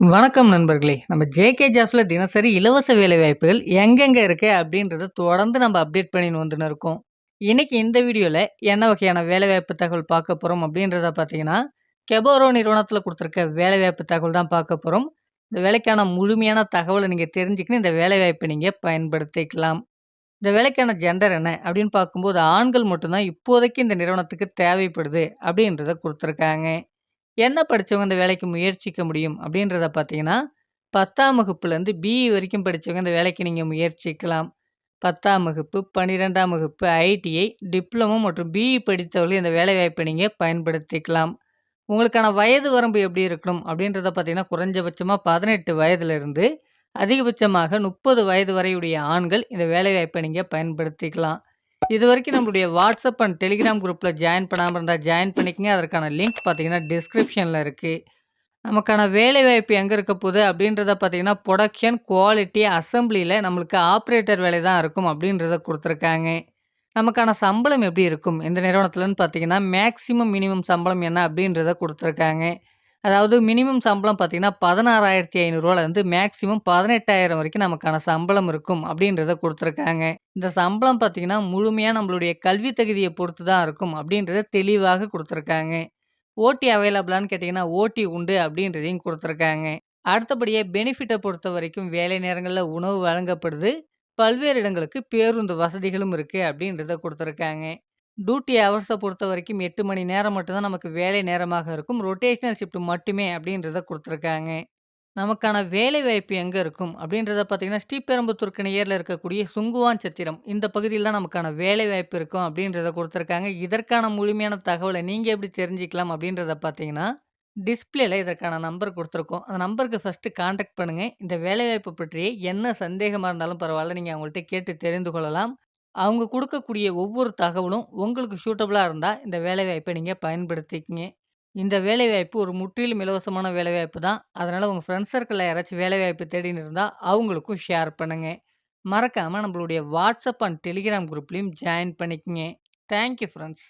வணக்கம் நண்பர்களே! நம்ம ஜேகே ஜாஃபில் தினசரி இலவச வேலைவாய்ப்புகள் எங்கெங்கே இருக்குது அப்படின்றத தொடர்ந்து நம்ம அப்டேட் பண்ணின்னு வந்துன்னு இருக்கோம். இன்றைக்கி இந்த வீடியோவில் என்ன வகையான வேலைவாய்ப்பு தகவல் பார்க்க போகிறோம் அப்படின்றத பார்த்தீங்கன்னா, கெபோரோ நிறுவனத்தில் கொடுத்துருக்க வேலைவாய்ப்பு தகவல் தான் பார்க்க போகிறோம் இந்த வேலைக்கான முழுமையான தகவலை நீங்கள் தெரிஞ்சுக்கின்னு இந்த வேலைவாய்ப்பை நீங்கள் பயன்படுத்திக்கலாம். இந்த வேலைக்கான ஜெண்டர் என்ன அப்படின்னு பார்க்கும்போது, ஆண்கள் மட்டும்தான் இப்போதைக்கு இந்த நிறுவனத்துக்கு தேவைப்படுது அப்படின்றத கொடுத்துருக்காங்க என்ன படிச்சவங்க இந்த வேலைக்கு முயற்சிக்க முடியும் அப்படின்றத பார்த்தீங்கன்னா, 10ஆம் வகுப்புலேருந்து பிஇ வரைக்கும் படிச்சவங்க இந்த வேலைக்கு நீங்கள் முயற்சிக்கலாம். 10ஆம் வகுப்பு, 12ஆம் வகுப்பு, ஐடிஐ, டிப்ளமோ மற்றும் பிஇ படித்தவர்கள் இந்த வேலைவாய்ப்பை நீங்கள் பயன்படுத்திக்கலாம். உங்களுக்கான வயது வரம்பு எப்படி இருக்கணும் அப்படின்றத பார்த்தீங்கன்னா, குறைஞ்சபட்சமாக பதினெட்டு வயதிலிருந்து அதிகபட்சமாக 30 வயது வரையுடைய ஆண்கள் இந்த வேலைவாய்ப்பை நீங்கள் பயன்படுத்திக்கலாம். இது வரைக்கும் நம்மளுடைய வாட்ஸ்அப் அண்ட் டெலிகிராம் குரூப்பில் ஜாயின் பண்ணாமல் இருந்தால் ஜாயின் பண்ணிக்கங்க. அதற்கான லிங்க் பார்த்தீங்கன்னா, டிஸ்கிரிப்ஷனில் இருக்குது நமக்கான வேலைவாய்ப்பு எங்கே இருக்க போகுது அப்படின்றத பார்த்தீங்கன்னா, புரொடக்ஷன், குவாலிட்டி, அசம்பிளியில் நம்மளுக்கு ஆப்ரேட்டர் வேலை தான் இருக்கும் அப்படின்றத கொடுத்துருக்காங்க. நமக்கான சம்பளம் எப்படி இருக்கும்? இந்த நிறுவனத்துலன்னு பார்த்தீங்கன்னா, மேக்ஸிமம், மினிமம் சம்பளம் என்ன அப்படின்றத கொடுத்துருக்காங்க. அதாவது மினிமம் சம்பளம் பார்த்தீங்கன்னா, ரூ. 16,500லேருந்து மேக்ஸிமம் 18,000 வரைக்கும் நமக்கான சம்பளம் இருக்கும் அப்படின்றத கொடுத்துருக்காங்க இந்த சம்பளம் பார்த்தீங்கன்னா, முழுமையாக நம்மளுடைய கல்வி தகுதியை பொறுத்து தான் இருக்கும் அப்படின்றத தெளிவாக கொடுத்துருக்காங்க ஓட்டி அவைலபிளான்னு கேட்டிங்கன்னா ஓட்டி உண்டு அப்படின்றதையும் கொடுத்துருக்காங்க அடுத்தபடியே பெனிஃபிட்டை பொறுத்த வரைக்கும் வேலை நேரங்களில் உணவு வழங்கப்படுது. பல்வேறு இடங்களுக்கு பேருந்து வசதிகளும் இருக்குது அப்படின்றத கொடுத்துருக்காங்க டியூட்டி ஹவர்ஸ பொறுத்தவரைக்கும் 8 மணி நேரம் மட்டும்தான் நமக்கு வேலை நேரமாக இருக்கும். ரொட்டேஷனல் ஷிஃப்ட் மட்டுமே அப்படின்றத கொடுத்துருக்காங்க. நமக்கான வேலைவாய்ப்பு எங்கே இருக்கும்? அப்படின்றத பார்த்தீங்கன்னா, ஸ்ரீபெரும்புத்தூருக்கு நேரில் இருக்கக்கூடிய சுங்குவான்சத்திரம் இந்த பகுதியில் தான் நமக்கான வேலைவாய்ப்பு இருக்கும் அப்படின்றத கொடுத்துருக்காங்க. இதற்கான முழுமையான தகவலை நீங்கள் எப்படி தெரிஞ்சுக்கலாம் அப்படின்றத பார்த்தீங்கன்னா, டிஸ்பிளேல இதற்கான நம்பர் கொடுத்துருக்கோம். அந்த நம்பருக்கு ஃபஸ்ட்டு காண்டாக்ட் பண்ணுங்கள் இந்த வேலைவாய்ப்பு பற்றி என்ன சந்தேகமாக இருந்தாலும் பரவாயில்ல. நீங்கள் அவங்கள்ட்ட கேட்டு தெரிந்து கொள்ளலாம். அவங்க குடுக்கக்கூடிய ஒவ்வொரு தகவலும் உங்களுக்கு சூட்டபிளா இருந்தா இந்த வேலைவாய்ப்ப நீங்க பயன்படுத்திக்கங்க. இந்த வேலைவாய்ப்பு ஒரு முற்றிலும் இலவசமான வேலைவாய்ப்பு தான். அதனால உங்க ஃப்ரெண்ட்ஸ் சர்க்கிள்ல யாராச்சும் வேலைவாய்ப்பு தேடின்னு இருந்தா அவங்களுக்கும் ஷேர் பண்ணுங்க. மறக்காம நம்மளுடைய வாட்ஸ்அப் அண்ட் டெலிகிராம் குரூப்லயும் ஜாயின் பண்ணிக்கங்க. Thank you friends.